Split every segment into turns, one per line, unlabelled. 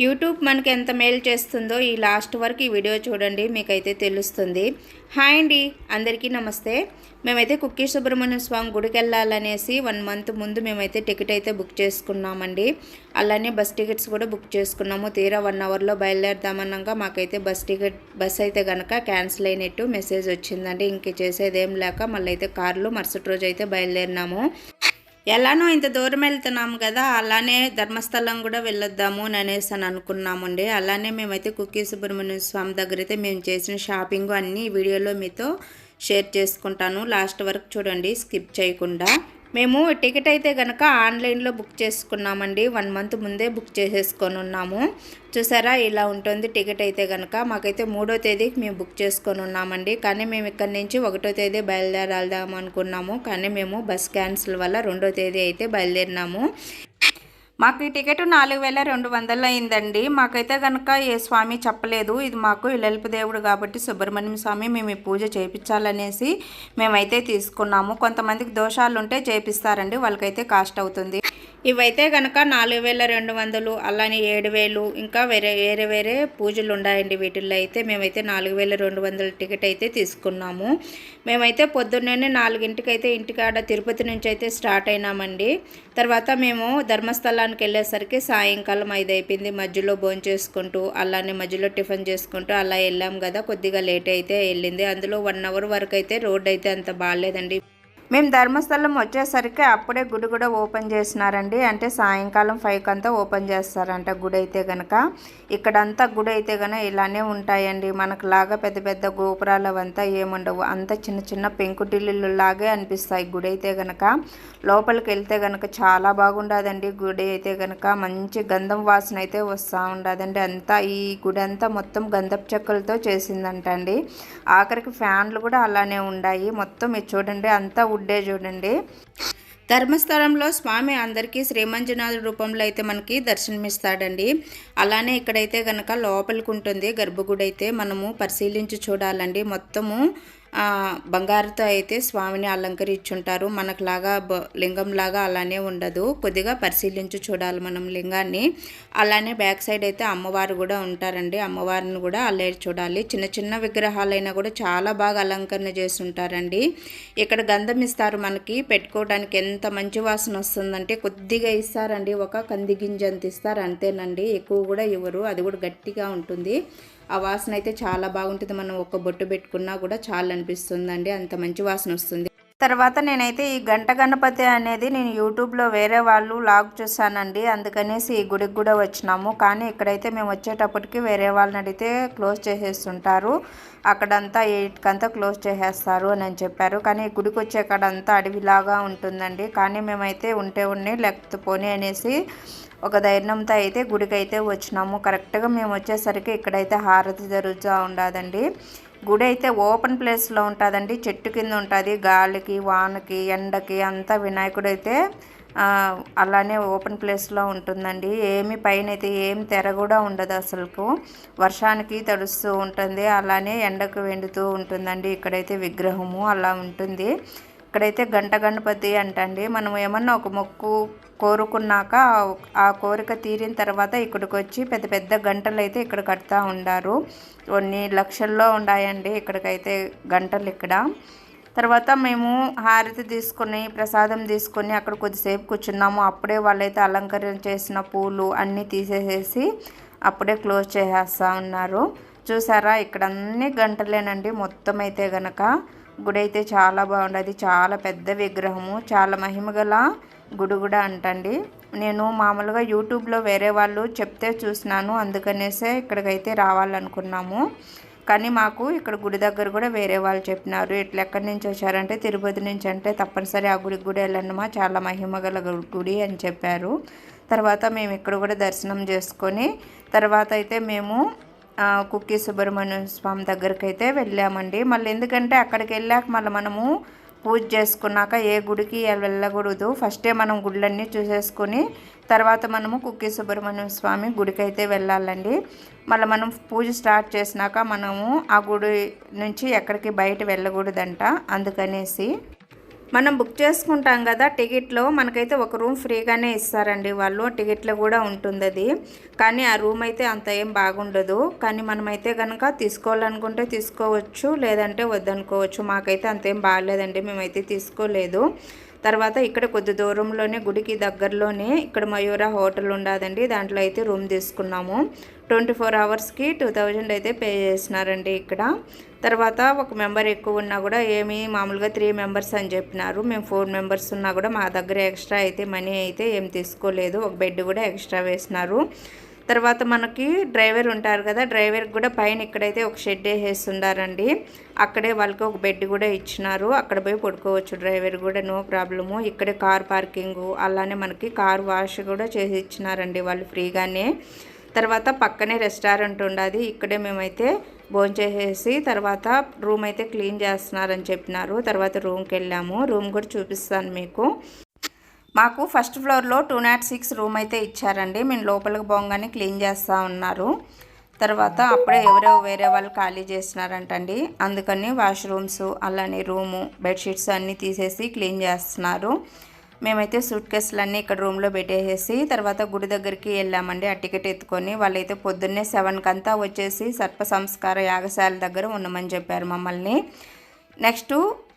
YouTube మనకి ఎంత మేలు చేస్తుందో ఈ లాస్ట్ వరకు ఈ వీడియో చూడండి మీకైతే తెలుస్తుంది. హాయ్ అండి అందరికీ నమస్తే. మేమైతే కుక్కీ సుబ్రహ్మణ్య స్వామి గుడికి వెళ్ళాలనేసి వన్ మంత్ ముందు మేమైతే టికెట్ అయితే బుక్ చేసుకున్నామండి. అలానే బస్ టికెట్స్ కూడా బుక్ చేసుకున్నాము. తీరా వన్ అవర్లో బయలుదేరదామన్నాక మాకైతే బస్ టికెట్ బస్ అయితే కనుక క్యాన్సిల్ అయినట్టు మెసేజ్ వచ్చిందండి. ఇంక చేసేదేం లేక మళ్ళీ అయితే కార్లు మరుసటి రోజు అయితే బయలుదేరినాము. ఎలానో ఇంత దూరం వెళ్తున్నాము కదా అలానే ధర్మస్థలం కూడా వెళ్ళొద్దాము అని అనేసి అని అనుకున్నామండి. అలానే మేమైతే కుక్కీ సుబ్రహ్మణ్య స్వామి దగ్గర అయితే మేము చేసిన షాపింగ్ అన్నీ వీడియోలో మీతో షేర్ చేసుకుంటాను. లాస్ట్ వరకు చూడండి స్కిప్ చేయకుండా. మేము టికెట్ అయితే కనుక ఆన్లైన్లో బుక్ చేసుకున్నామండి. వన్ మంత్ ముందే బుక్ చేసేసుకొని ఉన్నాము. చూసారా ఇలా ఉంటుంది టికెట్ అయితే కనుక మాకైతే మూడో తేదీకి మేము బుక్ చేసుకొని ఉన్నామండి. కానీ మేము ఇక్కడి నుంచి ఒకటో తేదీ బయలుదేరాదాం అనుకున్నాము. కానీ మేము బస్ క్యాన్సిల్ వల్ల రెండో తేదీ అయితే బయలుదేరినాము. మాకు ఈ టికెట్ నాలుగు వేల రెండు వందలు అయిందండి మాకైతే కనుక ఏ స్వామి చెప్పలేదు. ఇది మాకు ఇల్లెల్పు దేవుడు కాబట్టి సుబ్రహ్మణ్యం స్వామి మేము ఈ పూజ చేయించాలనేసి మేమైతే తీసుకున్నాము. కొంతమందికి దోషాలు ఉంటే చేపిస్తారండి. వాళ్ళకైతే కాస్ట్ అవుతుంది. ఇవైతే కనుక నాలుగు వేల రెండు వందలు అలానే ఏడు వేలు ఇంకా వేరే వేరే వేరే పూజలు ఉన్నాయండి వీటిల్లో అయితే. మేమైతే నాలుగు వేల రెండు వందల టికెట్ అయితే తీసుకున్నాము. మేమైతే పొద్దున్నే నాలుగింటికి అయితే ఇంటికాడ తిరుపతి నుంచి అయితే స్టార్ట్ అయినామండి. తర్వాత మేము ధర్మస్థలానికి వెళ్ళేసరికి సాయంకాలం ఐదు అయిపోయింది మధ్యలో భోంచేసుకుంటూ అలానే మధ్యలో టిఫిన్ చేసుకుంటూ అలా వెళ్ళాం కదా. కొద్దిగా లేట్ అయితే వెళ్ళింది. అందులో వన్ అవర్ వరకు అయితే రోడ్ అయితే అంత బాగాలేదండి. మేము ధర్మస్థలం వచ్చేసరికి అప్పుడే గుడి కూడా ఓపెన్ చేసినారండి. అంటే సాయంకాలం ఫైవ్కి అంతా ఓపెన్ చేస్తారంట గుడి అయితే కనుక ఇక్కడంతా గుడి అయితే కనుక ఇలానే ఉంటాయండి. మనకు లాగా పెద్ద పెద్ద గోపురాలు అవంతా ఏముండవు. అంతా చిన్న చిన్న పెంకుటిల్లు లాగే అనిపిస్తాయి గుడి అయితే కనుక లోపలికి వెళ్తే కనుక చాలా బాగుండదండి. గుడి అయితే కనుక మంచి గంధం వాసన అయితే వస్తూ ఉండదండి. అంతా ఈ గుడి అంతా మొత్తం గంధపు చెక్కలతో చేసిందంట అండి ఆఖరికి ఫ్యాన్లు కూడా అలానే ఉన్నాయి మొత్తం ఇది చూడండి అంతా ఉడ్డే చూడండి. ధర్మస్థలంలో స్వామి అందరికీ శ్రీమంజునాథ రూపంలో అయితే మనకి దర్శనమిస్తాడండి. అలానే ఇక్కడైతే కనుక లోపలికి ఉంటుంది గర్భగుడి అయితే మనము పరిశీలించి చూడాలండి. మొత్తము బంగారుతో అయితే స్వామిని అలంకరించుంటారు. మనకులాగా లింగం లాగా అలానే ఉండదు. కొద్దిగా పరిశీలించి చూడాలి మనం లింగాన్ని. అలానే బ్యాక్ సైడ్ అయితే అమ్మవారు కూడా ఉంటారండి. అమ్మవారిని కూడా అల్లే చూడాలి. చిన్న చిన్న విగ్రహాలైనా కూడా చాలా బాగా అలంకరణ చేసి ఉంటారండి ఇక్కడ గంధం ఇస్తారు మనకి. పెట్టుకోవడానికి ఎంత మంచి వాసన వస్తుందంటే కొద్దిగా ఇస్తారండి. ఒక కంది గింజ అంత ఇస్తారు. అంతేనండి. ఎక్కువ కూడా ఇవ్వరు. అది కూడా గట్టిగా ఉంటుంది. ఆ వాసన అయితే చాలా బాగుంటుంది. మనం ఒక బొట్టు పెట్టుకున్నా కూడా చాలా అనిపిస్తుందండి అంత మంచి వాసన వస్తుంది. తర్వాత నేనైతే ఈ గంట గణపతి అనేది నేను యూట్యూబ్లో వేరే వాళ్ళు లాగ్ చూసానండి అందుకనేసి ఈ గుడికి కూడా వచ్చినాము. కానీ ఇక్కడైతే మేము వచ్చేటప్పటికి వేరే వాళ్ళని అడిగితే క్లోజ్ చేసేస్తుంటారు. అక్కడంతా ఎయిట్కంతా క్లోజ్ చేసేస్తారు అని చెప్పారు. కానీ ఈ గుడికి వచ్చే అడవిలాగా ఉంటుందండి. కానీ మేమైతే ఉంటే ఉండి లేకపోతే పోనీ అనేసి ఒక ధైర్యంతో అయితే గుడికి అయితే వచ్చినాము. కరెక్ట్గా మేము వచ్చేసరికి ఇక్కడైతే హారతి జరుగుతూ ఉండదండి. గుడి అయితే ఓపెన్ ప్లేస్లో ఉంటుందండి. చెట్టు కింద ఉంటుంది. గాలికి వానకి ఎండకి అంతా వినాయకుడు అయితే అలానే ఓపెన్ ప్లేస్లో ఉంటుందండి. ఏమి పైన అయితే ఏం తెర కూడా ఉండదు అసలుకు. వర్షానికి తడుస్తూ ఉంటుంది. అలానే ఎండకు వెండుతూ ఉంటుందండి. ఇక్కడైతే విగ్రహము అలా ఉంటుంది. ఇక్కడైతే గంట గణపతి అంటండి. మనం ఏమన్నా ఒక మొక్కు కోరుకున్నాక ఆ కోరిక తీరిన తర్వాత ఇక్కడికి వచ్చి పెద్ద పెద్ద గంటలు అయితే ఇక్కడ కడతా ఉండారు. కొన్ని లక్షల్లో ఉన్నాయండి ఇక్కడికైతే గంటలు ఇక్కడ. తర్వాత మేము హారతి తీసుకొని ప్రసాదం తీసుకొని అక్కడ కొద్దిసేపు కూర్చున్నాము. అప్పుడే వాళ్ళైతే అలంకరణ చేసిన పూలు అన్నీ తీసేసేసి అప్పుడే క్లోజ్ చేసేస్తూ ఉన్నారు. చూసారా ఇక్కడ అన్ని గంటలేనండి మొత్తం అయితే గనక. గుడి అయితే చాలా బాగుండేది. చాలా పెద్ద విగ్రహము. చాలా మహిమగల గుడి కూడా అంటండి. నేను మామూలుగా యూట్యూబ్లో వేరే వాళ్ళు చెప్తే చూసినాను. అందుకనేసే ఇక్కడికైతే రావాలనుకున్నాము. కానీ మాకు ఇక్కడ గుడి దగ్గర కూడా వేరే వాళ్ళు చెప్పినారు. ఇట్లా ఎక్కడి నుంచి వచ్చారంటే తిరుపతి నుంచి అంటే తప్పనిసరి ఆ గుడికి కూడా వెళ్ళండిమా చాలా మహిమగల గుడి అని చెప్పారు. తర్వాత మేము ఇక్కడ కూడా దర్శనం చేసుకొని తర్వాత అయితే మేము కుక్కీ సుబ్రహ్మణ్య స్వామి దగ్గరికి అయితే వెళ్ళామండి. మళ్ళీ ఎందుకంటే అక్కడికి వెళ్ళాక మళ్ళీ మనము పూజ చేసుకున్నాక ఏ గుడికి వెళ్ళకూడదు. ఫస్టే మనం గుళ్ళన్నీ చూసేసుకొని తర్వాత మనము కుక్కి సుబ్రహ్మణ్యం స్వామి గుడికి అయితే వెళ్ళాలండి. మళ్ళీ మనం పూజ స్టార్ట్ చేసినాక మనము ఆ గుడి నుంచి ఎక్కడికి బయట వెళ్ళకూడదంట. అందుకనేసి మనం బుక్ చేసుకుంటాం కదా టికెట్లో మనకైతే ఒక రూమ్ ఫ్రీగానే ఇస్తారండి వాళ్ళు. టికెట్లో కూడా ఉంటుంది అది. కానీ ఆ రూమ్ అయితే అంత ఏం బాగుండదు. కానీ మనమైతే కనుక తీసుకోవాలనుకుంటే తీసుకోవచ్చు లేదంటే వద్దనుకోవచ్చు. మాకైతే అంతేం బాగాలేదండి. మేమైతే తీసుకోలేదు. తర్వాత ఇక్కడ కొద్ది దూరంలోనే గుడికి దగ్గరలోనే ఇక్కడ మయూర హోటల్ ఉండదండి. దాంట్లో అయితే రూమ్ తీసుకున్నాము. ట్వంటీ ఫోర్ అవర్స్కి టూ థౌజండ్ అయితే పే చేసినారండి ఇక్కడ. తర్వాత ఒక మెంబర్ ఎక్కువ ఉన్నా కూడా ఏమి మామూలుగా త్రీ మెంబర్స్ అని చెప్పినారు. మేము ఫోర్ మెంబర్స్ ఉన్నా కూడా మా దగ్గర ఎక్స్ట్రా అయితే మనీ అయితే ఏం తీసుకోలేదు. ఒక బెడ్ కూడా ఎక్స్ట్రా వేసినారు. తర్వాత మనకి డ్రైవర్ ఉంటారు కదా డ్రైవర్కి కూడా పైన ఇక్కడైతే ఒక షెడ్ వేసేస్తున్నారండి అక్కడే వాళ్ళకి ఒక బెడ్ కూడా ఇచ్చినారు. అక్కడ పోయి పడుకోవచ్చు డ్రైవర్ కూడా నో ప్రాబ్లము. ఇక్కడే కార్ పార్కింగ్ అలానే మనకి కార్ వాష్ కూడా చేసి ఇచ్చినారండి వాళ్ళు ఫ్రీగానే. తర్వాత పక్కనే రెస్టారెంట్ ఉండదు. ఇక్కడే మేమైతే భోంచేసేసి తర్వాత రూమ్ అయితే క్లీన్ చేస్తున్నారని చెప్పినారు. తర్వాత రూమ్కి వెళ్ళాము. రూమ్ కూడా చూపిస్తాను మీకు. మాకు ఫస్ట్ ఫ్లోర్లో టూ నాట్ సిక్స్ రూమ్ అయితే ఇచ్చారండి. మేము లోపలికి పోగానే క్లీన్ చేస్తూ ఉన్నారు. తర్వాత అప్పుడే ఎవరో వేరే వాళ్ళు ఖాళీ చేస్తున్నారంటండి. అందుకని వాష్రూమ్స్ అలానే రూము బెడ్షీట్స్ అన్నీ తీసేసి క్లీన్ చేస్తున్నారు. మేమైతే సూట్ కేసులన్నీ ఇక్కడ రూమ్లో పెట్టేసేసి తర్వాత గుడి దగ్గరికి వెళ్ళామండి. ఆ టికెట్ ఎత్తుకొని వాళ్ళైతే పొద్దున్నే సెవెన్కి అంతా వచ్చేసి సర్ప సంస్కార యాగశాల దగ్గర ఉండమని చెప్పారు మమ్మల్ని. నెక్స్ట్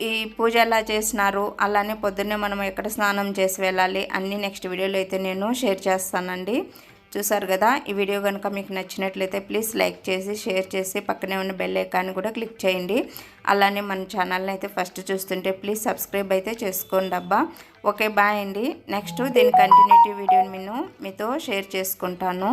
ఈ పూజ ఎలా చేసినారు అలానే పొద్దున్నే మనం ఎక్కడ స్నానం చేసి వెళ్ళాలి అన్నీ నెక్స్ట్ వీడియోలో అయితే నేను షేర్ చేస్తానండి. చూసారు కదా ఈ వీడియో కనుక మీకు నచ్చినట్లయితే ప్లీజ్ లైక్ చేసి షేర్ చేసి పక్కనే ఉన్న బెల్ ఐకాన్ కూడా క్లిక్ చేయండి. అలానే మన ఛానల్ని అయితే ఫస్ట్ చూస్తుంటే ప్లీజ్ సబ్స్క్రైబ్ అయితే చేసుకోండి అబ్బా. ఓకే బాయ్ అండి. నెక్స్ట్ దీని కంటిన్యూటీ వీడియోని నేను మీతో షేర్ చేసుకుంటాను.